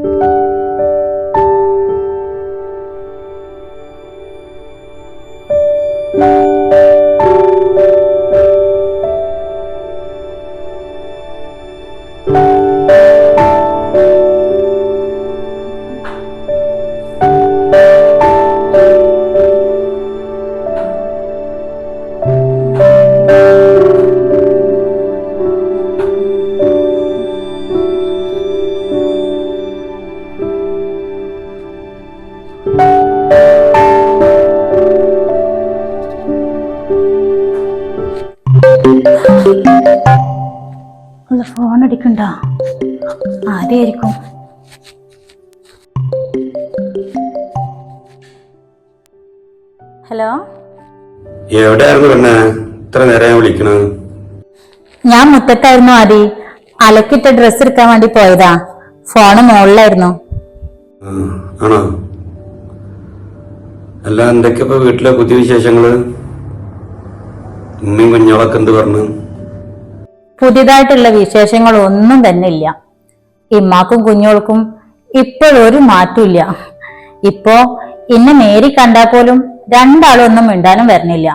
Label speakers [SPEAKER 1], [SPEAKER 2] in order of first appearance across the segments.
[SPEAKER 1] Thank you. ഒന്ന് phone അടിക്കണ്ട ആദ്യമായിരിക്കും hello?
[SPEAKER 2] എവിടെയായിരുന്നു പെണ്ണെ? ഇത്ര നേരം വിളിക്കണത്
[SPEAKER 1] ഞാൻ മുറ്റത്തായിരുന്നു ആദി. അലക്കിട്ട ഡ്രസ് എടുക്കാൻ വേണ്ടി പോയതാ. ഫോണ് മുകളിലായിരുന്നു.
[SPEAKER 2] ആണോ? അല്ല എന്തൊക്കെ ഇപ്പൊ വീട്ടിലെ പുതിയ വിശേഷങ്ങൾ? ഉമ്മയും കുഞ്ഞോളൊക്കെ എന്ത് പറഞ്ഞു?
[SPEAKER 1] പുതിയതായിട്ടുള്ള വിശേഷങ്ങൾ ഒന്നും തന്നെ ഇല്ല ഇമ്മാക്കും കുഞ്ഞോൾക്കും ഇപ്പോഴൊരു മാറ്റമില്ല ഇപ്പോ ഇന്നെ നേരി കണ്ടാൽ പോലും രണ്ടാളൊന്നും ഒന്നും മിണ്ടാനും വരണില്ല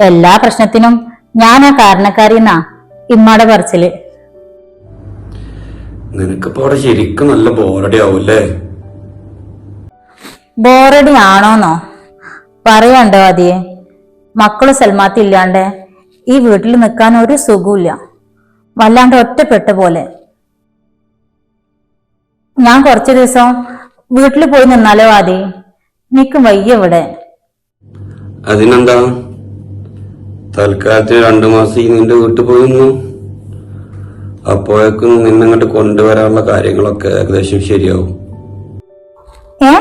[SPEAKER 1] എല്ലാ പ്രശ്നത്തിനും ഞാൻ ആ കാരണക്കാരിന്നാ ഇമ്മാടെ പറച്ചിൽ.
[SPEAKER 2] നിനക്കിപ്പോ അവിടെ ശരിക്കും നല്ല ബോറടി ആവൂല്ലേ
[SPEAKER 1] ബോറടി ആണോന്നോ പറയണ്ടോ അതിയെ മക്കൾ സൽമാത്തി ഇല്ലാണ്ട് ഈ വീട്ടിൽ നിൽക്കാൻ ഒരു സുഖമില്ല വല്ലാണ്ട് ഒറ്റപ്പെട്ട പോലെ. ഞാൻ കുറച്ചു ദിവസം വീട്ടിൽ പോയി നിന്നാലോ ആദി? നിക്കും വയ്യ ഇവിടെ.
[SPEAKER 2] അതിനെന്താ? തൽക്കാലത്തിന് രണ്ടു മാസം നിന്റെ വീട്ടിൽ പോയി നിന്നു. അപ്പോഴേക്കും നിന്നങ്ങോട്ട് കൊണ്ടുവരാനുള്ള കാര്യങ്ങളൊക്കെ ഏകദേശം ശരിയാവും.
[SPEAKER 1] ഏ?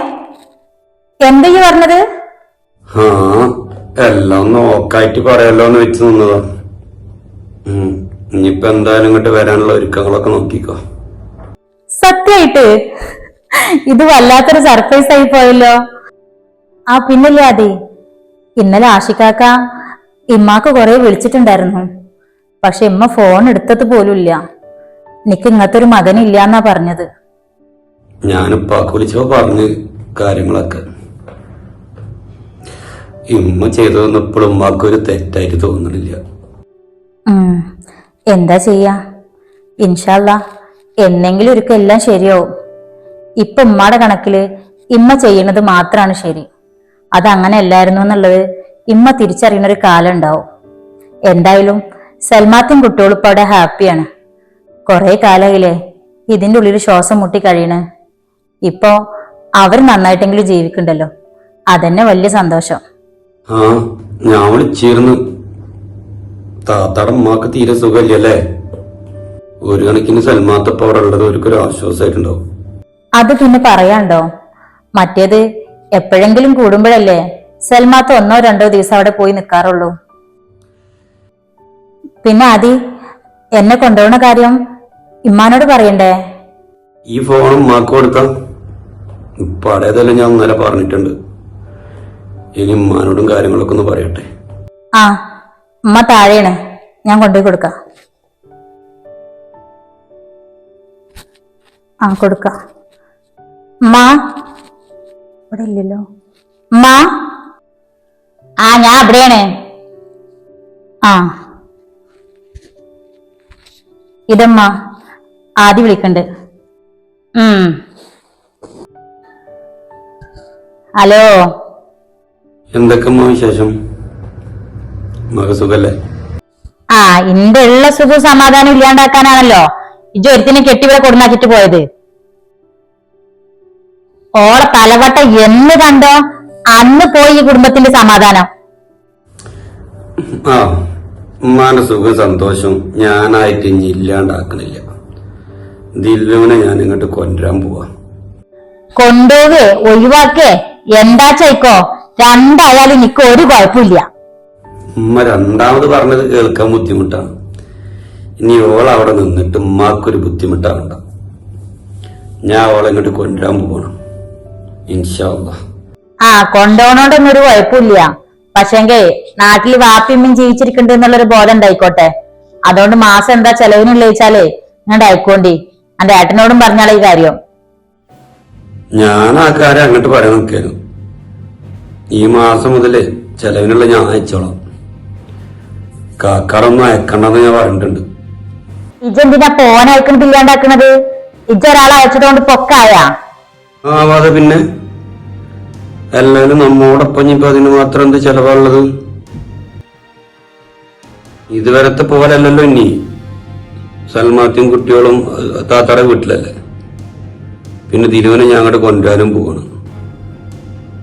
[SPEAKER 1] എന്താ ഈ പറഞ്ഞത്?
[SPEAKER 2] ആ എല്ലാം നോക്കായിട്ട് പറയാലോ എന്ന് വെച്ച് നിന്നതാ. ഉം. ഇനിയിപ്പോ എന്തായാലും ഇങ്ങോട്ട് വരാനുള്ള ഒരുക്കങ്ങളൊക്കെ നോക്കിക്കോ.
[SPEAKER 1] സത്യായിട്ട് ഇത് വല്ലാത്തൊരു സർപ്രൈസ് ആയി പോയല്ലോ. ആ പിന്നല്ലേ അതെ ഇന്നലെ ആഷിക്കാക്ക ഇമ്മാക്ക് കുറെ വിളിച്ചിട്ടുണ്ടായിരുന്നു. പക്ഷെ ഇമ്മ ഫോൺ എടുത്തത് പോലുമില്ല. നിക്ക് ഇങ്ങനത്തെ ഒരു മകനില്ല എന്നാ പറഞ്ഞത്.
[SPEAKER 2] ഞാനിപ്പാക്ക് വിളിച്ചപ്പോ പറഞ്ഞ് കാര്യങ്ങളൊക്കെ. ഇമ്മ ചെയ്തതെന്ന് ഇപ്പോഴും ഉമ്മാക്കൊരു തെറ്റായിട്ട് തോന്നണില്ല.
[SPEAKER 1] എന്താ ചെയ്യാ? ഇൻഷാല്ല എന്നെങ്കിലും ഒരിക്കൽ എല്ലാം ശരിയാവും. ഇപ്പൊ ഉമ്മയുടെ കണക്കിൽ ഇമ്മ ചെയ്യണത് മാത്രമാണ് ശരി. അതങ്ങനെ അല്ലായിരുന്നു എന്നുള്ളത് ഇമ്മ തിരിച്ചറിയുന്ന ഒരു കാലം ഉണ്ടാവും. എന്തായാലും സൽമാത്തും കുട്ടികളും ഇപ്പൊ അവിടെ ഹാപ്പിയാണ് കുറെ കാലമായില്ലേ ഇതിന്റെ ഉള്ളിൽ ശ്വാസം മുട്ടി കഴിയണേ. ഇപ്പോ അവർ നന്നായിട്ടെങ്കിലും ജീവിക്കണ്ടല്ലോ. അതന്നെ വലിയ സന്തോഷം.
[SPEAKER 2] ആ ഞാൻ വിളിച്ചിരുന്നു. താത്താടെ ഉമ്മാക്ക് തീരെ സുഖമില്ലല്ലേ? ഒരു കണക്കിന് സൽമാത്തപ്പ അവിടെ ഉള്ളത് ഒരു ആശ്വാസമായിട്ടുണ്ടാവും.
[SPEAKER 1] അത് പിന്നെ പറയാണ്ടോ? മറ്റേത് എപ്പോഴെങ്കിലും കൂടുമ്പോഴല്ലേ സൽമാത്ത് ഒന്നോ രണ്ടോ ദിവസം അവിടെ പോയി നിൽക്കാറുള്ളൂ പിന്നെ ആദി എന്നെ കൊണ്ടുപോകുന്ന കാര്യം ഇമ്മാനോട് പറയണ്ടേ?
[SPEAKER 2] ഈ ഫോൺ ഉമ്മാക്ക് കൊടുത്ത? ഇപ്പൊ അതേതെല്ലാം ഞാൻ ഇന്നലെ പറഞ്ഞിട്ടുണ്ട്. ഇനി ഇമ്മാനോടും കാര്യങ്ങളൊക്കെ ഒന്ന് പറയട്ടെ.
[SPEAKER 1] ആ ഉമ്മ താഴെയാണ്. ഞാൻ കൊണ്ടുപോയി കൊടുക്കാം. ആ കൊടുക്ക. ഉമ്മ? ഇവിടെ ഇല്ലല്ലോ. ഉമ്മ? ആ ഞാൻ അവിടെയാണ് ആ. ഇതമ്മ. ആദ്യം വിളിക്കണ്ട്. ഹലോ.
[SPEAKER 2] എന്തൊക്കെ വിശേഷം? സുഖല്ലേ?
[SPEAKER 1] ആ ഇന്റെ ഉള്ള സുഖ സമാധാനം ഇല്ലാണ്ടാക്കാനാണല്ലോ. ഇജ്ജ് ഒരുത്തിനെ കെട്ടിവിടെ കൊടുന്നാക്കിട്ട് പോയത്. ഓളെ തലവട്ട എന്ന് കണ്ടോ? അന്ന് പോയി ഈ കുടുംബത്തിന്റെ സമാധാനം.
[SPEAKER 2] ആ ഉമ്മാന്റെ സുഖ സന്തോഷം ഞാനായിട്ട് ഇനി ഇല്ലാണ്ടാക്കണില്ല. ദില്ലുവിനെ ഞാൻ ഇങ്ങോട്ട് കൊണ്ടുവരാൻ പോവാ.
[SPEAKER 1] കൊണ്ടുപോവേ ഒഴിവാക്കേ. എന്താ ചെയ്ക്കോ? രണ്ടായാലും നിക്ക് ഒരു കുഴപ്പമില്ല.
[SPEAKER 2] ഉമ്മ രണ്ടാമത് പറഞ്ഞത് കേൾക്കാൻ ബുദ്ധിമുട്ടാണ്. ഇനി ഓൾ അവിടെ നിന്നിട്ട് ഉമ്മാക്കൊരു ബുദ്ധിമുട്ടാണ് ഞാൻ അവളെ ഇങ്ങോട്ട് കൊണ്ടുവരാൻ പോകണം ഇൻഷാല്ല
[SPEAKER 1] ആ കൊണ്ടോണോണ്ടൊന്നും ഒരു കുഴപ്പമില്ല. പക്ഷെങ്കിൽ നാട്ടിൽ വാപ്പിയമ്മയും ജീവിച്ചിരിക്കുന്നുണ്ട് എന്നുള്ളൊരു ബോധം ഉണ്ടായിക്കോട്ടെ. അതുകൊണ്ട് മാസം എന്താ ചെലവിനുള്ള വെച്ചാലേ ഞാൻ അയക്കോണ്ടി എന്റെ ഏട്ടനോടും പറഞ്ഞാളെ ഈ കാര്യം.
[SPEAKER 2] ഞാൻ ആ കാര്യം അങ്ങോട്ട് പറയാൻ നിൽക്കായിരുന്നു. ഈ മാസം മുതൽ ചെലവിനുള്ള ഞാൻ അയച്ചോളാം. കാക്കാറൊന്നും അയക്കണ്ടെന്ന് ഞാൻ പറഞ്ഞിട്ടുണ്ട്
[SPEAKER 1] ഇജെന്തിനാ പോൻ അയക്കണത് ഇല്ലാണ്ടാക്കണത്? ഇജ ഒരാളെ അയച്ചതുകൊണ്ട് പൊക്കായാ?
[SPEAKER 2] ആ അതെ പിന്നെ എല്ലാവരും നമ്മോടൊപ്പം ഇനിയിപ്പോ അതിന് മാത്രം എന്ത് ചെലവുള്ളത് ഇതുവരത്തെ പോലല്ലല്ലോ ഇനി. സൽമാത്തിയും കുട്ടികളും താത്താടെ വീട്ടിലല്ലേ. പിന്നെ തിരുവനെ ഞാൻ അങ്ങോട്ട് കൊണ്ടുവരാനും പോവാണ്.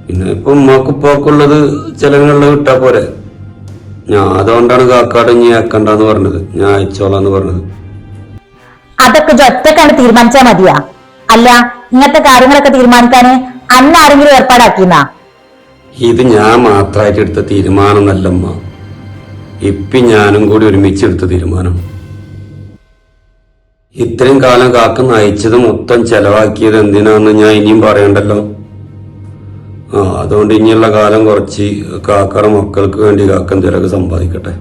[SPEAKER 2] പിന്നെ ഇപ്പൊ ഉമ്മാക്കുപ്പാക്കുള്ളത് ചെലവിനുള്ളത് വിട്ടാ പോരെ. ഞാൻ അതുകൊണ്ടാണ് കാക്കാട് ഇനി അയക്കണ്ടെന്ന് പറഞ്ഞത്. ഞാൻ അയച്ചോളാന്ന് പറഞ്ഞത്.
[SPEAKER 1] അതൊക്കെ ഒറ്റക്കാണ് തീരുമാനിച്ചാ മതിയാ. അല്ല ഇങ്ങനത്തെ കാര്യങ്ങളൊക്കെ തീരുമാനിക്കാന് അന്ന് ആരെങ്കിലും ഏർപ്പാടാക്കിന്നാ?
[SPEAKER 2] ഇത് ഞാൻ മാത്രമായിട്ട് എടുത്ത തീരുമാനം നല്ലമ്മ ഇപ്പി ഞാനും കൂടി ഒരുമിച്ച് എടുത്ത തീരുമാനം. ഇത്രയും കാലം കാക്ക നയിച്ചത് മൊത്തം ചെലവാക്കിയത് എന്തിനാന്ന് ഞാൻ ഇനിയും പറയണ്ടല്ലോ? അതുകൊണ്ട് ഇനിയുള്ള കാലം കുറച്ച് കാക്കയുടെ മക്കൾക്ക് വേണ്ടി കാക്ക എന്തെങ്കിലുമൊക്കെ സമ്പാദിക്കട്ടെ.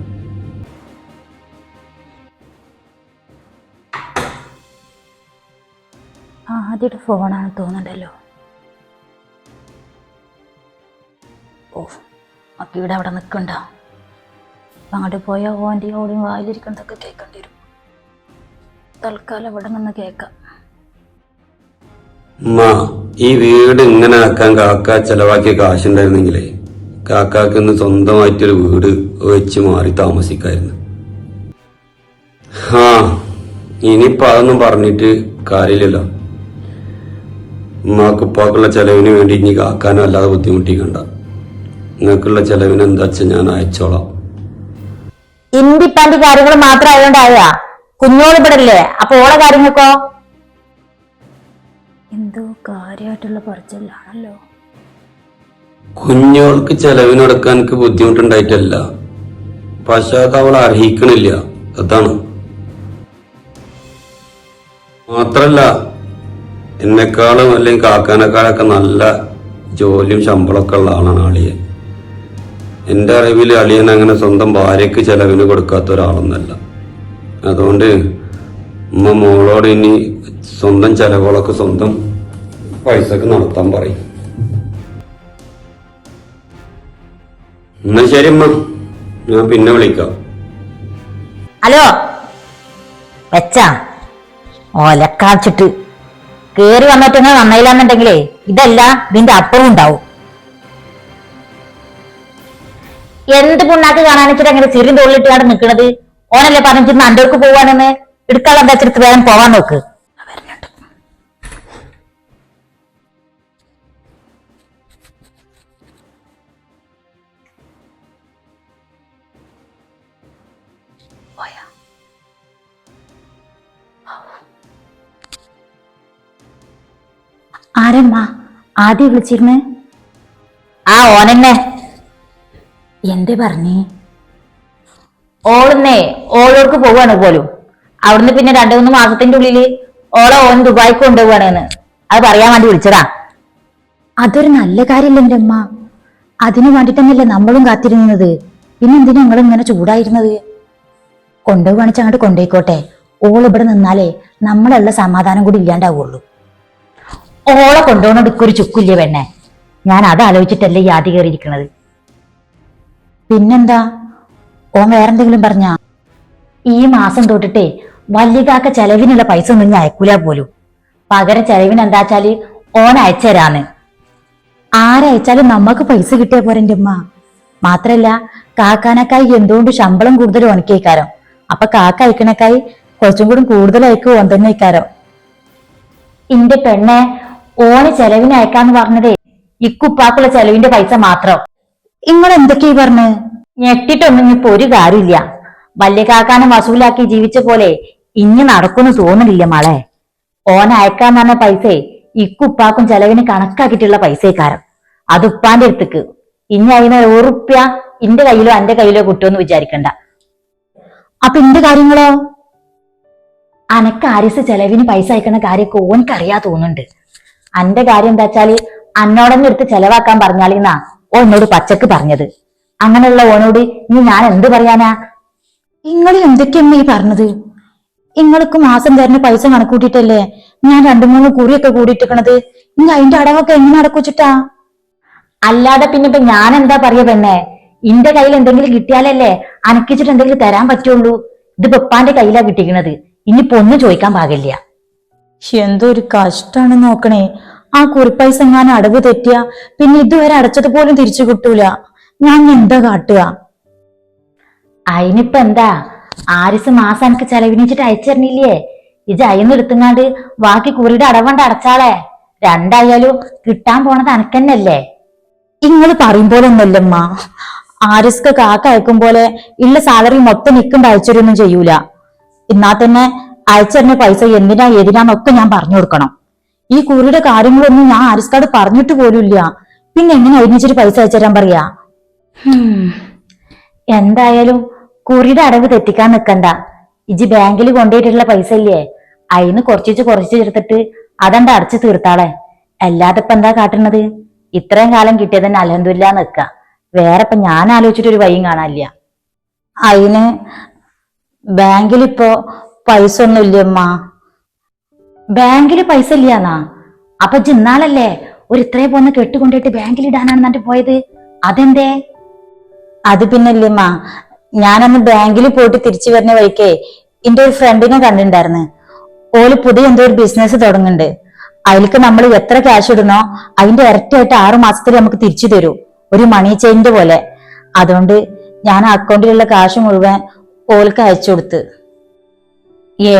[SPEAKER 1] ആദ്യമായിട്ട് ഫോണാണ് തോന്നുന്നുണ്ടല്ലോ ഓ അപ്പൊ ഇവിടെ അവിടെ നിൽക്കണ്ട അങ്ങോട്ട് പോയാൽ ഓന്റെ ഓടിയും വായിലിരിക്കുന്നതൊക്കെ കേൾക്കേണ്ടി വരും. തൽക്കാലം ഇവിടെ നിന്ന് കേൾക്കാം.
[SPEAKER 2] ഈ വീട് ഇങ്ങനെ ആക്കാൻ കാക്ക ചെലവാക്കിയ കാശുണ്ടായിരുന്നെങ്കിലേ കാക്കാക്ക് ഇന്ന് സ്വന്തമായിട്ടൊരു വീട് വെച്ച് മാറി താമസിക്കായിരുന്നു. ആ ഇനിയിപ്പോ അതൊന്നും പറഞ്ഞിട്ട് കാര്യമില്ലല്ലോ. ഉമ്മാക്ക് ഉപ്പാക്കുള്ള ചെലവിന് വേണ്ടി ഇനി കാക്കാനും അല്ലാതെ ബുദ്ധിമുട്ടിക്കണ്ട. നിങ്ങൾക്കുള്ള ചെലവിന് എന്താ വെച്ചാൽ ഞാൻ അയച്ചോളാം.
[SPEAKER 1] ഇന്ത്യപ്പാന്റെ കാര്യങ്ങൾ മാത്രം ആയതുകൊണ്ടായ കുഞ്ഞോളിവിടല്ലേ? അപ്പൊ ഓളെ കാര്യങ്ങൾക്കോ? എന്തോ? കാര്യമായിട്ടുള്ള പറച്ചിലാണല്ലോ.
[SPEAKER 2] കുഞ്ഞോൾക്ക് ചെലവിനൊടുക്കാൻ എനിക്ക് ബുദ്ധിമുട്ടുണ്ടായിട്ടല്ല. പക്ഷെ അത് അവൾ അർഹിക്കണില്ല. അതാണ്. മാത്രല്ല എന്നെക്കാളും അല്ലെങ്കിൽ കാക്കാനേക്കാളൊക്കെ നല്ല ജോലിയും ശമ്പളമൊക്കെ ഉള്ള ആളാണ് അളിയൻ എന്റെ അറിവിൽ അളിയൻ അങ്ങനെ സ്വന്തം ഭാര്യയ്ക്ക് ചെലവിന് കൊടുക്കാത്ത ഒരാളൊന്നല്ല. അതുകൊണ്ട് ഉമ്മ മോളോട് ഇനി സ്വന്തം ചെലവുകളൊക്കെ സ്വന്തം പൈസക്ക് നടത്താൻ പറയും. എന്നാ ശരി അമ്മ ഞാൻ പിന്നെ വിളിക്കാം.
[SPEAKER 1] ഹലോ. വെച്ചാ. ഓലക്കാച്ചിട്ട് കേറി വന്നിട്ട് നന്നായില്ലാന്നുണ്ടെങ്കിലേ ഇതല്ല ഇതിന്റെ അപ്പുറം ഉണ്ടാവും. എന്ത് പുണ്ണാക്ക് കാണാൻ വെച്ചിട്ട് അങ്ങനെ സിറിൻ തൊള്ളിട്ടാണ് നിൽക്കണത് ഓനല്ലേ പറഞ്ഞിട്ട് അണ്ടർക്ക് പോവാനെന്ന്? എടുക്കാനുള്ള എന്താ വേഗം പോവാൻ നോക്ക്. ആരമ്മ ആദ്യം വിളിച്ചിരുന്നേ? ആ ഓനെന്നെ. എന്തേ പറഞ്ഞേ? ഓളുന്നേ ഓളോർക്ക് പോവാണ് പോലും. അവിടുന്ന് പിന്നെ രണ്ടു മൂന്ന് മാസത്തിന്റെ ഉള്ളിൽ ഓളെ ഓൻ ദുബായിക്ക് കൊണ്ടുപോവാണെന്ന്. അത് പറയാൻ വേണ്ടി വിളിച്ചതാ. അതൊരു നല്ല കാര്യമല്ലേ എന്റെ അമ്മ. അതിനു വേണ്ടിട്ടന്നല്ലേ നമ്മളും കാത്തിരുന്നത്. പിന്നെ എന്തിനാ നിങ്ങൾ ഇങ്ങനെ ചൂടായിരുന്നത്? കൊണ്ടുപോവാണിച്ച് അങ്ങോട്ട് കൊണ്ടുപോയിക്കോട്ടെ ഓൾ ഇവിടെ നിന്നാലേ നമ്മളുള്ള സമാധാനം കൂടി ഇല്ലാണ്ടാവുള്ളൂ. ഓളെ കൊണ്ടുപോകണ ഒരു ചുക്കില്ലേ പെണ്ണെ? ഞാൻ അത് ആലോചിച്ചിട്ടല്ലേ ആദ്യ കയറിയിരിക്കണത്. പിന്നെന്താ? ഓൻ വേറെന്തെങ്കിലും പറഞ്ഞ? ഈ മാസം തൊട്ടിട്ടേ വല്യകാക്ക ചെലവിനുള്ള പൈസ ഒന്നും ഞാൻ അയക്കൂല പോലും. പകരം ചെലവിന് എന്താച്ചാൽ ഓൻ അയച്ചരാന്ന് ആരയച്ചാലും നമ്മക്ക് പൈസ കിട്ടിയ പോരെ ഉമ്മ. മാത്രല്ല കാക്കാനക്കായി എന്തുകൊണ്ട് ശമ്പളം കൂടുതൽ ഉണക്കിയേക്കാരം അപ്പൊ കാക്ക അയക്കണക്കായി കുറച്ചും കൂടി കൂടുതൽ അയക്കും ഓൻ തന്നെ അയക്കാരോ ഇന്റെ പെണ്ണെ ഓന് ചെലവിന് അയക്കാന്ന് പറഞ്ഞതേ ഇക്കുപ്പാക്കുള്ള ചെലവിന്റെ പൈസ മാത്രം. നിങ്ങൾ എന്തൊക്കെയാ പറഞ്ഞ്? ഞെട്ടിട്ടൊന്നും ഇപ്പൊ ഒരു കാര്യമില്ല. വല്യകാക്കാനും വസൂലാക്കി ജീവിച്ച പോലെ ഇനി നടക്കുന്നു തോന്നുന്നില്ല മളെ. ഓൻ അയക്കാന്ന് പറഞ്ഞ പൈസ ഇക്കുപ്പാക്കും ചെലവിന് കണക്കാക്കിയിട്ടുള്ള പൈസക്കാരം അത് ഉപ്പാന്റെ അടുത്തേക്ക്. ഇനി അതിന് ഉറുപ്യ ഇന്റെ കയ്യിലോ എന്റെ കയ്യിലോ കിട്ടുമെന്ന് വിചാരിക്കണ്ട. അപ്പൊ ഇന്റെ കാര്യങ്ങളോ? അനക്ക് ആരിസ് ചെലവിന് പൈസ അയക്കുന്ന കാര്യമൊക്കെ ഓനക്കറിയാ തോന്നുന്നുണ്ട്. അന്റെ കാര്യം എന്താ വെച്ചാൽ അന്നോടന്നെ എടുത്ത് ചെലവാക്കാൻ പറഞ്ഞാലിന്നാ ഓ എന്നോട് പച്ചക്ക് പറഞ്ഞത്. അങ്ങനെയുള്ള ഓനോട് ഇനി ഞാൻ എന്ത് പറയാനാ? നിങ്ങൾ എന്തൊക്കെയാണ് ഈ പറഞ്ഞത്? നിങ്ങൾക്ക് മാസം തരുന്ന പൈസ കണക്കൂട്ടിട്ടല്ലേ ഞാൻ രണ്ടു മൂന്ന് കുറിയൊക്കെ കൂടിയിട്ടിക്കണത് ഇനി അതിന്റെ അടവൊക്കെ എങ്ങനെ അടക്കുച്ചിട്ടാ അല്ലാതെ പിന്നെ ഇപ്പൊ ഞാൻ എന്താ പറയാ പെണ്ണേ? ഇന്റെ കയ്യിൽ എന്തെങ്കിലും കിട്ടിയാലല്ലേ അനക്കിച്ചിട്ട് എന്തെങ്കിലും തരാൻ പറ്റുള്ളൂ. ഇത് പെപ്പാന്റെ കയ്യിലാ കിട്ടിക്കണത്. ഇനി ഒന്നും ചോദിക്കാൻ പാകില്ല. എന്തോ ഒരു കഷ്ടാണ് നോക്കണേ. ആ കുറിപ്പൈസ ഞാൻ അടവ് തെറ്റിയ പിന്നെ ഇതുവരെ അടച്ചത് പോലും തിരിച്ചു കിട്ടൂല. ഞാൻ എന്താ കാട്ടുക? അതിനിപ്പ എന്താ? ആരിസ് മാസം എനിക്ക് ചെലവിനിച്ചിട്ട് അയച്ചറിഞ്ഞില്ലേ ഇത് അയിന്ന് എടുത്തുങ്ങാണ്ട് ബാക്കി കുറിയുടെ അടവണ്ട് അടച്ചാളെ. രണ്ടായാലും കിട്ടാൻ പോണത് അനക്കന്നല്ലേ? ഇങ്ങൾ പറയും പോലെ ഒന്നല്ലമ്മ ആരിസ്ക്ക് കാക്ക അയക്കും പോലെ ഉള്ള സാലറി മൊത്തം നിൽക്കുമ്പോ അയച്ചൊരൊന്നും ചെയ്യൂല. എന്നാ തന്നെ അയച്ചറിഞ്ഞ പൈസ എന്തിനാ ഏതിനാന്നൊക്കെ ഞാൻ പറഞ്ഞു കൊടുക്കണം. ഈ കുറിയുടെ കാര്യങ്ങളൊന്നും ഞാൻ ആരിസ്കാട് പറഞ്ഞിട്ട് പോലുമില്ല. പിന്നെ എങ്ങനെ ഒരുമിച്ചിട്ട് പൈസ അയച്ചുതരാൻ പറയാ? എന്തായാലും കുറിയുടെ അടവ് തെറ്റിക്കാൻ നിക്കണ്ട. ഇജി ബാങ്കിൽ കൊണ്ടുപോയിട്ടുള്ള പൈസ ഇല്ലേ? അതിന് കുറച്ചിച്ച് കുറച്ച് ചേർത്തിട്ട് അതണ്ട് അടച്ചു തീർത്താളെ. അല്ലാതെ ഇപ്പൊ എന്താ കാട്ടുന്നത് ഇത്രയും കാലം കിട്ടിയത് തന്നെ അലഹദില്ല നിക്ക. വേറെ ഇപ്പൊ ഞാൻ ആലോചിച്ചിട്ട് ഒരു വഴിയും കാണാനില്ല. അതിന് ബാങ്കിലിപ്പോ പൈസ ഒന്നും ഇല്ലമ്മ ബാങ്കിൽ പൈസ ഇല്ലാന്നാ അപ്പൊ ജിന്നാളല്ലേ ഒരു ഇത്രേ പോന്ന് കെട്ടുകൊണ്ടിട്ട് ബാങ്കിൽ ഇടാനാണ് എന്നിട്ട് പോയത്? അതെന്തേ? അത് പിന്നെ ഇല്ലമ്മ ഞാനന്ന് ബാങ്കിൽ പോയിട്ട് തിരിച്ചു വരുന്ന വഴിക്കേ എന്റെ ഒരു ഫ്രണ്ടിനെ കണ്ടിണ്ടായിരുന്നു ഓൽ പുതിയ എന്തോ ഒരു ബിസിനസ് തുടങ്ങുന്നുണ്ട്. അതിലേക്ക് നമ്മൾ എത്ര ക്യാഷ് ഇടണോ അതിന്റെ ഇരട്ടിയായിട്ട് ആറു മാസത്തിൽ നമുക്ക് തിരിച്ചു തരൂ. ഒരു മണി ചെയിന്റെ പോലെ. അതുകൊണ്ട് ഞാൻ അക്കൗണ്ടിലുള്ള കാശ് മുഴുവൻ ഓൾക്ക് അയച്ചു കൊടുത്ത്. ഏ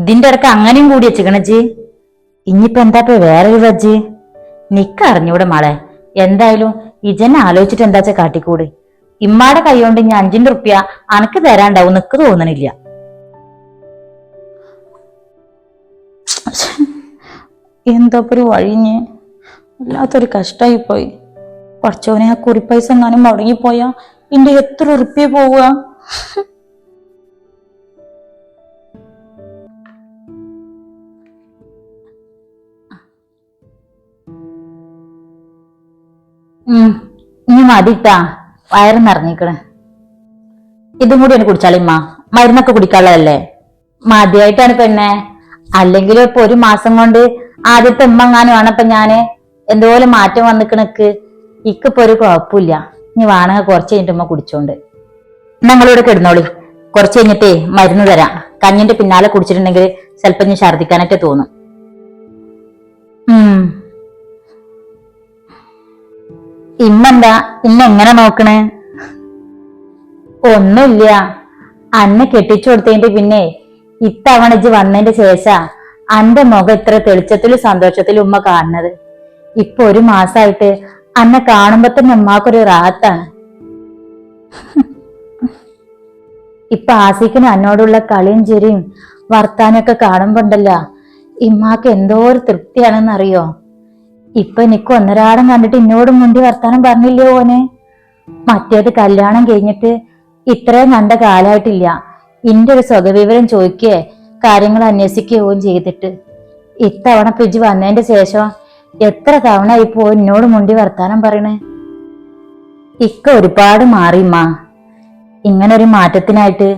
[SPEAKER 1] ഇതിന്റെ ഇടയ്ക്ക് അങ്ങനെയും കൂടി ചിക്കണച്ചി ഇനിയിപ്പോ എന്താ ഇപ്പൊ വേറൊരു വജ്ജി? നിക്ക അറിഞ്ഞൂടെ മാളെ. എന്തായാലും ഇജന്നെ ആലോചിച്ചിട്ട് എന്താച്ചാ കാട്ടിക്കൂട്? ഇമ്മാടെ കൈകൊണ്ട് ഇനി അഞ്ചിന്റെ റുപ്യ അനക്ക് തരാണ്ടാവും നിക്ക് തോന്നണില്ല. എന്താ ഇപ്പൊ ഒരു വഴിഞ്ഞ് വല്ലാത്തൊരു കഷ്ടായി പോയി കുറച്ചോനെ ആ കുറിപ്പൈസ എങ്ങാനും മുടങ്ങിപ്പോയാ ഇന്റെ എത്ര ഉറുപ്പ്യ പോവുക മതിട്ടാ വയറ് നിറഞ്ഞിക്കണ് ഇതും കൂടി ഒന്ന് കുടിച്ചാളിമ്മ മരുന്നൊക്കെ കുടിക്കാനുള്ളതല്ലേ? മതിയായിട്ടാണ് പെണ്ണെ. അല്ലെങ്കിൽ ഇപ്പൊ ഒരു മാസം കൊണ്ട് ആദ്യത്തെ ഉമ്മങ്ങാനും ആണപ്പൊ ഞാൻ എന്തോലെ മാറ്റം വന്നിക്കണക്ക്. ഇക്കിപ്പോ ഒരു കുഴപ്പമില്ല. ഇനി വേണമെങ്കിൽ കുറച്ച് കഴിഞ്ഞിട്ട് ഉമ്മ കുടിച്ചോണ്ട്. ഞങ്ങളിവിടെ കിടന്നോളി. കുറച്ച് കഴിഞ്ഞിട്ടേ മരുന്ന് തരാം. കഞ്ഞിന്റെ പിന്നാലെ കുടിച്ചിട്ടുണ്ടെങ്കിൽ ചിലപ്പോ ഞാൻ ഛർദിക്കാനായിട്ട് തോന്നും. ഉം. ഇന്നെന്താ? ഇന്ന് എങ്ങനെ നോക്കണേ? ഒന്നുമില്ല. അന്ന് കെട്ടിച്ചു കൊടുത്തതിന്റെ പിന്നെ ഇത്തവണ ഇജ്ജ് വന്നതിന്റെ ശേഷ അന്റെ മുഖം ഇത്ര തെളിച്ചത്തിലും സന്തോഷത്തിലും ഉമ്മ കാണുന്നത്. ഇപ്പൊ ഒരു മാസമായിട്ട് അന്നെ കാണുമ്പോ തന്നെ ഉമ്മാക്കൊരു റാത്താണ് ഇപ്പൊ ആസിക്കിന് അന്നോടുള്ള കളിയും ചിരിയും വർത്താനൊക്കെ കാണുമ്പോണ്ടല്ല ഇമ്മാക്ക് എന്തോ ഒരു തൃപ്തിയാണെന്ന് അറിയോ ഇപ്പൊ എനിക്ക് ഒന്നരാടം കണ്ടിട്ട് എന്നോട് മുണ്ടി വർത്താനം പറഞ്ഞില്ലേ ഓനെ? മറ്റേത് കല്യാണം കഴിഞ്ഞിട്ട് ഇത്രയും കണ്ട കാലായിട്ടില്ല. ഇന്റെ ഒരു സ്വകവിവരം ചോദിക്കേ കാര്യങ്ങൾ അന്വേഷിക്കുകയും ചെയ്തിട്ട്. ഇത്തവണ പിജ് വന്നതിന്റെ ശേഷം എത്ര തവണ ഇപ്പോ എന്നോട് മുണ്ടി വർത്താനം പറയണേ? ഇക്ക ഒരുപാട് മാറിമ്മ ഇങ്ങനെ ഒരു മാറ്റത്തിനായിട്ട്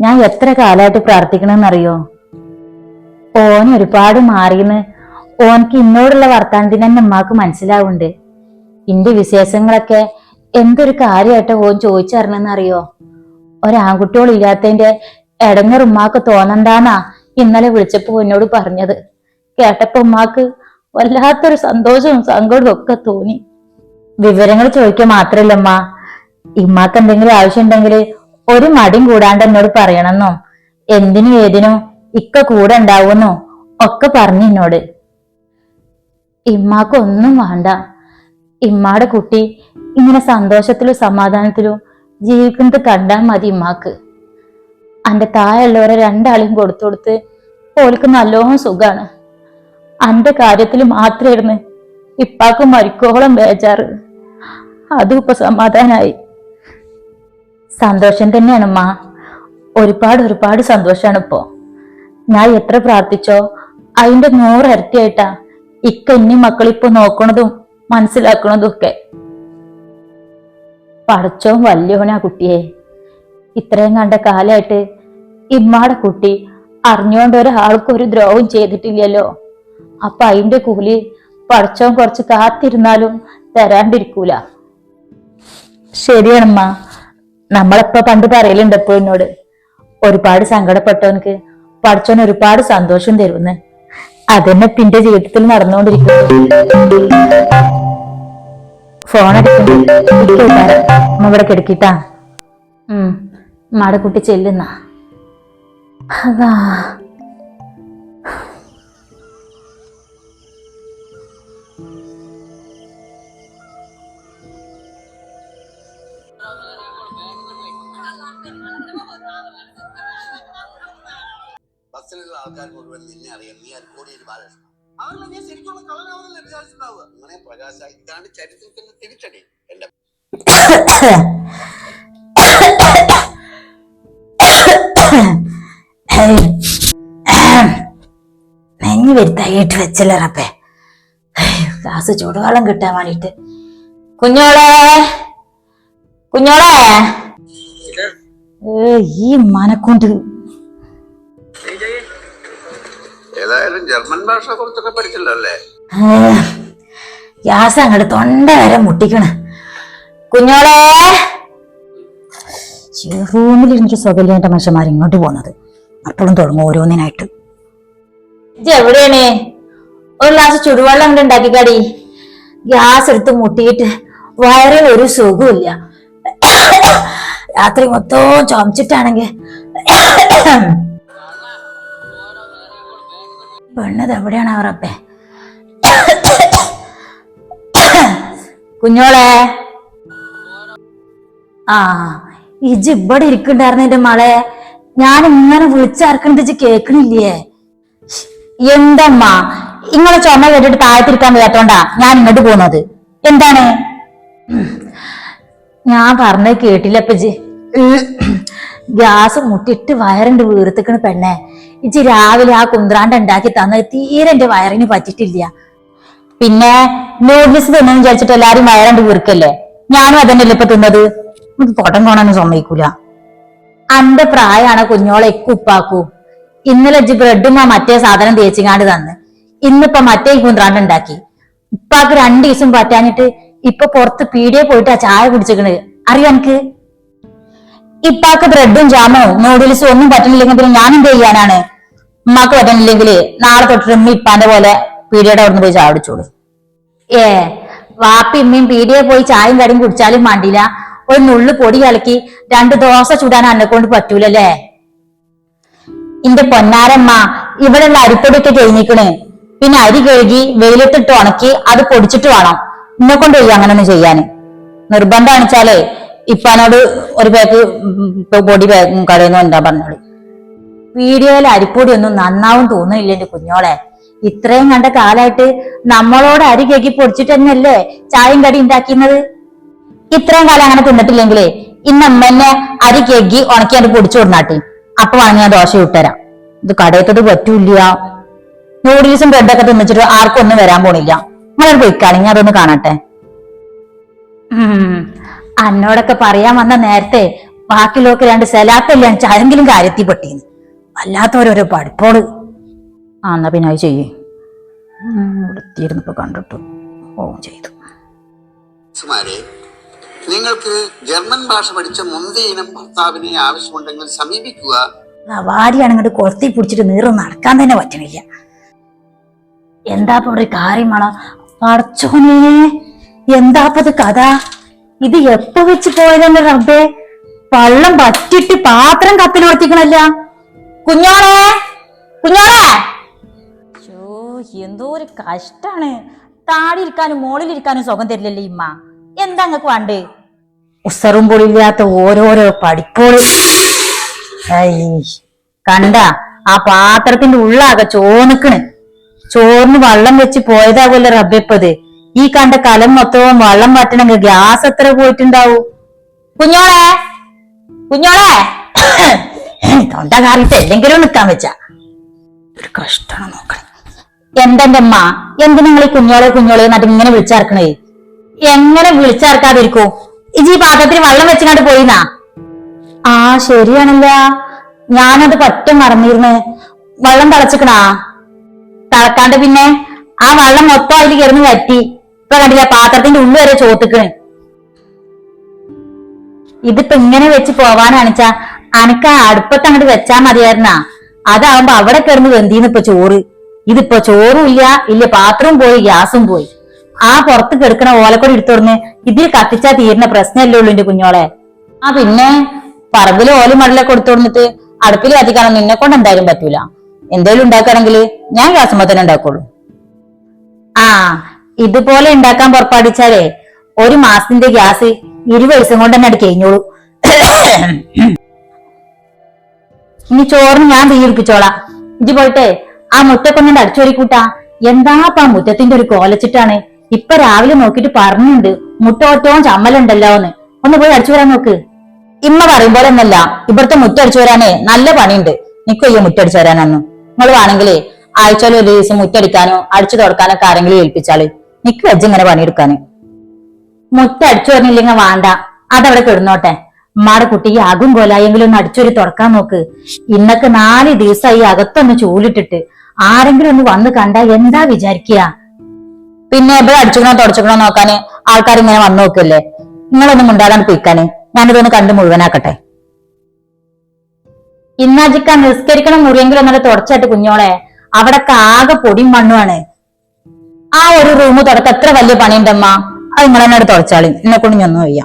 [SPEAKER 1] ഞാൻ എത്ര കാലമായിട്ട് പ്രാർത്ഥിക്കണമെന്നറിയോ ഓൻ ഒരുപാട് മാറിയെന്ന് ഓനക്ക് ഇന്നോടുള്ള വർത്താനത്തിന് തന്നെ ഉമ്മാക്ക് മനസ്സിലാവുണ്ട്. ഇന്റെ വിശേഷങ്ങളൊക്കെ എന്തൊരു കാര്യമായിട്ട് ഓൻ ചോദിച്ചറിഞ്ഞെന്നറിയോ ഒരാൺകുട്ടികളില്ലാത്തതിന്റെ ഇടങ്ങർ ഉമ്മാക്ക് തോന്നണ്ടാന്നാ ഇന്നലെ വിളിച്ചപ്പോ എന്നോട് പറഞ്ഞത്. കേട്ടപ്പോ ഉമ്മാക്ക് വല്ലാത്തൊരു സന്തോഷവും സങ്കടവും ഒക്കെ തോന്നി. വിവരങ്ങൾ ചോദിക്കുക മാത്രല്ലമ്മ ഇമ്മാക്ക് എന്തെങ്കിലും ആവശ്യമുണ്ടെങ്കിൽ ഒരു മടിയും കൂടാണ്ട് എന്നോട് പറയണമെന്നോ എന്തിനും ഏതിനും ഇക്ക കൂടെ ഉണ്ടാവുമെന്നോ ഒക്കെ പറഞ്ഞു എന്നോട്. ഇമ്മാക്ക് ഒന്നും വേണ്ട. ഇമ്മാടെ കുട്ടി ഇങ്ങനെ സന്തോഷത്തിലും സമാധാനത്തിലും ജീവിക്കുന്നത് കണ്ടാൽ മതി ഇമ്മാക്ക്. അന്റെ താഴെയുള്ളവരെ രണ്ടാളെയും കൊടുത്തു കൊടുത്ത് ഓൾക്ക് നല്ലോണം സുഖാണ്. അന്റെ കാര്യത്തിൽ മാത്രമായിരുന്നു ഇപ്പാക്ക് മരിക്കോളം ബേജാറ്. അതും ഇപ്പൊ സമാധാനായി. സന്തോഷം തന്നെയാണ് അമ്മ ഒരുപാട് ഒരുപാട് സന്തോഷാണ് ഇപ്പോ ഞാൻ എത്ര പ്രാർത്ഥിച്ചോ അതിന്റെ നൂറിരട്ടിയായിട്ടാ ഇക്ക ഇനി മക്കളിപ്പോ നോക്കണതും മനസ്സിലാക്കണതും ഒക്കെ പടച്ചോൻ വല്യോനാ കുട്ടിയെ. ഇത്രയും കണ്ട കാലായിട്ട് ഇമ്മാടെ കുട്ടി അറിഞ്ഞോണ്ട് ഒരാൾക്കും ഒരു ദ്രോഹം ചെയ്തിട്ടില്ലല്ലോ. അപ്പൊ അതിന്റെ കൂലി പടച്ചോൻ കുറച്ച് കാത്തിരുന്നാലും തരാണ്ടിരിക്കൂല. ശരിയാണമ്മ. നമ്മളിപ്പോ പണ്ട് പറയലുണ്ട് എപ്പോഴും എന്നോട്. ഒരുപാട് സങ്കടപ്പെട്ടവനക്ക് പഠിച്ചോൻ ഒരുപാട് സന്തോഷം തരുമെന്ന്. അതന്നെ പിന്റെ ജീവിതത്തിൽ നടന്നുകൊണ്ടിരിക്കുന്നു. ഫോൺ അടിക്കുന്നു ഇവിടെ കിടക്കിട്ടാ. മാടക്കുട്ടി ചെല്ലുന്ന. അതാ.
[SPEAKER 3] ബസ്സിലുള്ള ആൾക്കാർ മുഴുവൻ നിന്നെ അറിയാം. നീ അൽക്കോടിയൊരു ബാലകൃഷ്ണൻ അവരുടെ നീ ശരിക്കുള്ള കളനാവുന്നില്ല വിചാരിച്ചിട്ടുണ്ടാവുക. അങ്ങനെ പ്രകാശ ഇതാണ് ചരിത്രത്തിന്റെ തിരിച്ചടി. എന്റെ
[SPEAKER 1] നെഞ്ഞു വരുത്തായിട്ട് വെച്ചല്ലേ റബ്ബേ. ഗ്ലാസ് ചൂടുവെള്ളം കിട്ടാൻ വേണ്ടിട്ട് കുഞ്ഞോളെ? കുഞ്ഞോളെ? ഏ, ഈ മനക്കൊണ്ട്
[SPEAKER 3] ഏതായാലും ജർമ്മൻ ഭാഷ കുറച്ചൊക്കെ പഠിച്ചല്ലോ
[SPEAKER 1] ഗ്യാസ് അങ്ങോട്ട് തൊണ്ട വരെ മുട്ടിക്കണ. കുഞ്ഞോളെ! റൂമിലിരുന്നിട്ട് സുഖമില്ലാത്ത മനുഷ്യന്മാർ ഇങ്ങോട്ട് പോകുന്നത്. അപ്പോഴും തുടങ്ങും ഓരോന്നിനായിട്ട്. എവിടെയാണ്? ഒരു ഗ്ലാസ് ചുടുവെള്ളം കൊണ്ട് ഉണ്ടാക്കിക്കാടി. ഗ്യാസ് എടുത്ത് മുട്ടിയിട്ട് വയറിൽ ഒരു സുഖമില്ല രാത്രി മൊത്തം ചുമച്ചിട്ടാണെങ്കിൽ പെണ്ണത് എവിടെയാണ് അവറപ്പേ കുഞ്ഞോളെ. ആ ഇജ് ഇവിടെ ഇരിക്കണ്ടായിരുന്നു എന്റെ മളെ ഞാൻ ഇങ്ങനെ വിളിച്ചാർക്കണത് ഇജ് കേക്കണില്ലേ എന്തമ്മ? ഇങ്ങളെ ചുമ കേട്ടിട്ട് താഴത്തിരിക്കാൻ വയ്യാത്തോണ്ടാ ഞാൻ ഇങ്ങോട്ട് പോകുന്നത്. എന്താണ്? ഞാൻ പറഞ്ഞ കേട്ടില്ല അപ്പജി ഗ്യാസ് മുട്ടിട്ട് വയറിന്റെ വീർത്തിക്കണ് പെണ്ണെ. ഇജ് രാവിലെ ആ കുന്ത്രാണ്ട് ഉണ്ടാക്കി തന്നത് തീരെ എന്റെ വയറിന് പറ്റിട്ടില്ല പിന്നെ നൂഡിൽസ് തിന്നു വിചാരിച്ചിട്ട് എല്ലാരും വയറണ്ട് വീർക്കല്ലേ? ഞാനും അതന്നെയല്ലേ ഇപ്പൊ തിന്നത്? നമുക്ക് കാണാനും സമ്മതിക്കൂല. അന്റെ പ്രായമാണ് കുഞ്ഞോളെ ഉപ്പാക്കൂ? ഇന്നലെ ഇജ്ജ് ബ്രെഡും ആ മറ്റേ സാധനം തേച്ചിങ്ങാണ്ട് തന്ന്. ഇന്നിപ്പൊ മറ്റേ കുന്ത്രാണ്ട് ഉണ്ടാക്കി. ഉപ്പാക്ക് രണ്ടു ദിവസം പറ്റാഞ്ഞിട്ട് ഇപ്പൊ പുറത്ത് പീടിയെ പോയിട്ട് ആ ചായ കുടിച്ചിക്കണ്. അറിയാം എനിക്ക് ഇപ്പാക്ക് ബ്രെഡും ജാമോ നൂഡിൽസും ഒന്നും പറ്റുന്നില്ലെങ്കിൽ പിന്നെ ഞാൻ എന്ത് ചെയ്യാനാണ്? ഉമ്മാക്ക് പറ്റുന്നില്ലെങ്കിൽ നാളെ തൊട്ടിട്ട് ഉമ്മ ഇപ്പാന്റെ പോലെ പീടിയുടെ അവിടെ പോയി ചാടിച്ചോളൂ ഏ വാപ്പി ഉമ്മയും പീഡിയെ പോയി ചായയും കടിയും കുടിച്ചാലും വേണ്ടില്ല ഒരു നുള്ളു പൊടി കലക്കി രണ്ട് ദോശ ചൂടാൻ അന്നെ കൊണ്ട് പറ്റൂലല്ലേ? ഇന്റെ പൊന്നാരമ്മ ഇവിടെയുള്ള അരിപ്പൊടിയൊക്കെ കഴിഞ്ഞിക്കണേ പിന്നെ അരി കഴുകി വെയിലത്തിട്ട് ഉണക്കി അത് പൊടിച്ചിട്ട് വേണം. ഇന്നെ കൊണ്ട് പോയി അങ്ങനെ ഒന്ന് ചെയ്യാന്. നിർബന്ധം അണിച്ചാലേ ഇപ്പാനോട് ഒരു പേക്ക് പൊടി കടയിൽ എന്താ പറഞ്ഞോളി. വീഡിയോയിൽ അരിപ്പൊടി ഒന്നും നന്നാവും തോന്നുന്നില്ല എന്റെ കുഞ്ഞോളെ. ഇത്രയും കണ്ട കാലായിട്ട് നമ്മളോട് അരി കേക്കി പൊടിച്ചിട്ട് തന്നെയല്ലേ ചായയും കടി ഉണ്ടാക്കുന്നത് ഇത്രയും കാലം അങ്ങനെ തിന്നിട്ടില്ലെങ്കിലേ ഇന്ന് അമ്മന്നെ അരി കേക്കി ഉണക്കി അത് പൊടിച്ചു കൊടുന്നാട്ടി. അപ്പൊ വേണമെങ്കിൽ ഞാൻ ദോശ ഇട്ടുതരാം ഇത് കടയത്തത് പറ്റൂല നൂഡിൽസും ബ്രെഡൊക്കെ തിന്നിച്ചിട്ട് ആർക്കും ഒന്നും വരാൻ പോണില്ല. നിങ്ങളൊരു പൊയ്ക്കാണെങ്കിൽ അതൊന്ന് കാണട്ടെ. അന്നോടൊക്കെ പറയാൻ വന്ന നേരത്തെ ബാക്കിയുള്ളവർക്ക് രണ്ട് സലാത്തല്ല ചാരെങ്കിലും കാര്യത്തിൽ പെട്ടീന്ന്. വല്ലാത്തവരോരോ പഠിപ്പോൾ ആ എന്നാ പിന്നെ അത് ചെയ്യേ. ഇവിടെത്തിയിരുന്നപ്പോൾ കണ്ടിട്ടു. ഓ ചെയ്തു.
[SPEAKER 3] നിങ്ങൾക്ക് ജർമ്മൻ ഭാഷ പഠിച്ച മുന്തിയ ഇനം ഭർത്താവിനെ ആവശ്യമുണ്ടെങ്കിൽ സമീപിക്കുക.
[SPEAKER 1] വാരിയാണ് ഇങ്ങോട്ട് കൊളുത്തി പിടിച്ചിട്ട് നീറ് നടക്കാൻ തന്നെ പറ്റണില്ല. എന്താ ഒരു കാര്യമാണ് പടച്ചോനെ എന്താപ്പത് കഥ? ഇത് എപ്പോ വെച്ച് പോയതന്നെ റബ്ബേ? പള്ളം പറ്റിട്ട് പാത്രം കത്തിൽ കുഞ്ഞോളെ? കുഞ്ഞോളെ? ഷോ എന്തോ ഒരു കഷ്ടാണ്. താടിയിരിക്കാനും മോളിലിരിക്കാനും സുഖം തരില്ലല്ലേ ഇമ്മ? എന്താ അങ്ങക്ക് വേണ്ടേ? ഉസറും പൊളിയില്ലാത്ത ഓരോരോ പഠിപ്പോൾ. കണ്ട ആ പാത്രത്തിന്റെ ഉള്ളാകെ ചോന്നിക്കണ് ചോറിന് വെള്ളം വെച്ച് പോയതാകുമല്ലോ റബ്ബിപ്പത് ഈ കണ്ട കലം മൊത്തവും വള്ളം വറ്റണമെങ്കിൽ ഗ്യാസ് എത്ര പോയിട്ടുണ്ടാവൂ? കുഞ്ഞോളെ? കുഞ്ഞോളെ? തൊണ്ട കാറിട്ട് എന്തെങ്കിലും നിക്കാൻ വെച്ച. ഒരു കഷ്ടമാണ് നോക്കണം. എന്തെന്റെ അമ്മ? എന്ത് നിങ്ങൾ ഈ കുഞ്ഞോളെ കുഞ്ഞോളെ എന്നിട്ട് ഇങ്ങനെ വിളിച്ചാർക്കണേ എങ്ങനെ വിളിച്ചാർക്കാതിരിക്കോ ഇജ് പാത്രത്തിൽ വെള്ളം വെച്ചിങ്ങാണ്ട് പോയിന്നാ? ആ ശരിയാണല്ല. ഞാനത് പറ്റ മറന്നിരുന്നു. വെള്ളം തിളച്ചിക്കണാ? തിളക്കാണ്ട് പിന്നെ ആ വെള്ളം മൊത്തം അതിൽ കിടന്ന് വറ്റി. ഇപ്പൊ കണ്ടില്ല പാത്രത്തിന്റെ ഉള്ളു വരെ ചോത്തിക്കണ്. ഇതിപ്പോ ഇങ്ങനെ വെച്ച് പോവാനാണിച്ചാ അനക്ക് അടുപ്പത്ത് അങ്ങോട്ട് വെച്ചാ മതിയായിരുന്നാ. അതാവുമ്പോ അവിടെ കിടന്ന് വെന്തീന്ന് ഇപ്പൊ ചോറ്? ഇതിപ്പോ ചോറും ഇല്ല ഇല്ല പാത്രവും പോയി ഗ്യാസും പോയി. ആ പുറത്ത് കിടക്കണ ഓലക്കൊടി എടുത്തോടുന്ന് ഇതിൽ കത്തിച്ചാ തീരുന്ന പ്രശ്നമല്ലേ ഉള്ളൂ എന്റെ കുഞ്ഞോളെ. ആ പിന്നെ പറമ്പിൽ ഓല മടലൊക്കെ കൊടുത്തോടുന്നിട്ട് അടുപ്പിൽ കത്തിക്കാനൊന്നും നിന്നെ കൊണ്ട് എന്തായാലും പറ്റൂല. എന്തേലും ഉണ്ടാക്കുകയാണെങ്കിൽ ഞാൻ ഗ്യാസുമ്പോ തന്നെ ഉണ്ടാക്കുള്ളൂ. ആ ഇതുപോലെ ഉണ്ടാക്കാൻ പുറപ്പാടിച്ചാലേ ഒരു മാസത്തിന്റെ ഗ്യാസ് ഇരുപത് ദിവസം കൊണ്ട് തന്നെ അത് കഴിഞ്ഞോളൂ. ഇനി ചോറിന് ഞാൻ തീരുപ്പിച്ചോളാം ഇജ്ജ് പോയിട്ടെ ആ മുറ്റക്കൊന്നെ അടിച്ചോറി കൂട്ടാ എന്താപ്പ ആ മുറ്റത്തിന്റെ ഒരു കോലച്ചിട്ടാണ്? ഇപ്പൊ രാവിലെ നോക്കിട്ട് പറഞ്ഞുണ്ട് മുട്ട ഒറ്റവും ചമ്മലുണ്ടല്ലോ എന്ന്. ഒന്ന് പോയി അടിച്ചു വരാൻ നോക്ക്. ഇമ്മ പറയും പോലെ ഒന്നല്ല ഇവിടുത്തെ മുറ്റടിച്ചു വരാനേ നല്ല പണിയുണ്ട്. നിക്കോ നിക്കയ്യോ മുറ്റടിച്ചു വരാനൊന്നും. നിങ്ങൾ വേണമെങ്കിലേ ആഴ്ചയിൽ ഒരു ദിവസം മുറ്റടിക്കാനോ അടിച്ചു തുടക്കാനോ ഒക്കെ ആരെങ്കിലും ഏൽപ്പിച്ചാൽ. നിക്ക് വെച്ച് ഇങ്ങനെ പണിയെടുക്കാന്. മുറ്റടിച്ചു വരണില്ലെങ്കിൽ വേണ്ട അതവിടെ കിടന്നോട്ടെ. ഉമ്മാടെ കുട്ടി ഈ അകും കൊലായെങ്കിലും ഒന്ന് അടിച്ചൊരു തുറക്കാൻ നോക്ക്. ഇന്നൊക്കെ നാല് ദിവസമായി അകത്തൊന്ന് ചൂലിട്ടിട്ട് ആരെങ്കിലും ഒന്ന് വന്ന് കണ്ടാ എന്താ വിചാരിക്കുക? പിന്നെ എപ്പോഴും അടിച്ചുക്കണോ തുടച്ചുക്കണോ നോക്കാന് ആൾക്കാർ ഇങ്ങനെ വന്നു നോക്കല്ലേ? നിങ്ങളൊന്നും മുണ്ടാടാൻ പോയിക്കാന് ഞാനിതൊന്ന് കണ്ട് മുഴുവനാക്കട്ടെ. ഇന്നാജിക്കാൻ നിസ്കരിക്കണ മുറിയെങ്കിലും ഒന്നല്ല തുടച്ചായിട്ട് കുഞ്ഞോളെ. അവിടെ ആകെ പൊടിയും മണ്ണുമാണ് ആ ഒരു റൂം തുടക്കം. എത്ര വലിയ പണിയുണ്ടമ്മ. അത് നിങ്ങളെന്നോട് തുടച്ചാളി. എന്നെ കൊണ്ട് ഞൊന്നും വയ്യ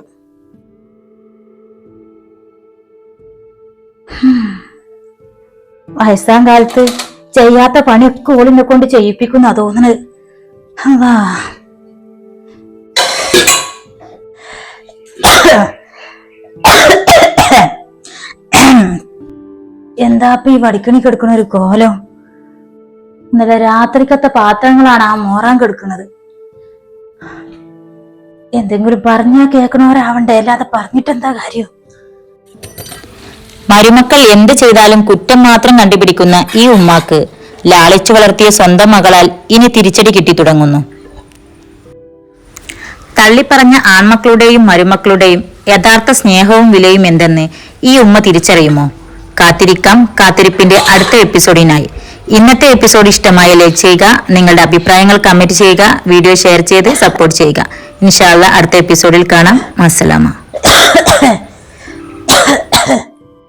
[SPEAKER 1] വയസ്സാം കാലത്ത് ചെയ്യാത്ത പണിയൊക്കെ ഓളിനെ കൊണ്ട് ചെയ്യിപ്പിക്കുന്ന തോന്നുന്നത് അതാ എന്താപ്പ ഈ വടിക്കണി കിടക്കുന്ന ഒരു കോലം? ഇന്നലെ രാത്രിക്കത്തെ പാത്രങ്ങളാണ് ആ മോറാൻ കിടക്കുന്നത് എന്തെങ്കിലും പറഞ്ഞാ കേൾക്കണവരാവണ്ടേ അല്ലാതെ പറഞ്ഞിട്ടെന്താ കാര്യം?
[SPEAKER 4] മരുമക്കൾ എന്ത് ചെയ്താലും കുറ്റം മാത്രം കണ്ടുപിടിക്കുന്ന ഈ ഉമ്മാക്ക് ലാളിച്ചു വളർത്തിയ സ്വന്തം മകളാൽ ഇനി തിരിച്ചടി കിട്ടി തുടങ്ങുന്നു. തള്ളിപ്പറഞ്ഞ ആൺമക്കളുടെയും മരുമക്കളുടെയും യഥാർത്ഥ സ്നേഹവും വിലയും എന്തെന്ന് ഈ ഉമ്മ തിരിച്ചറിയുമോ? കാത്തിരിക്കാം കാത്തിരിപ്പിന്റെ അടുത്ത എപ്പിസോഡിനായി. ഇന്നത്തെ എപ്പിസോഡ് ഇഷ്ടമായ ലൈക്ക് ചെയ്യുക നിങ്ങളുടെ അഭിപ്രായങ്ങൾ കമന്റ് ചെയ്യുക വീഡിയോ ഷെയർ ചെയ്ത് സപ്പോർട്ട് ചെയ്യുക. ഇൻഷാല്ല അടുത്ത എപ്പിസോഡിൽ കാണാം. അസ്സലാമ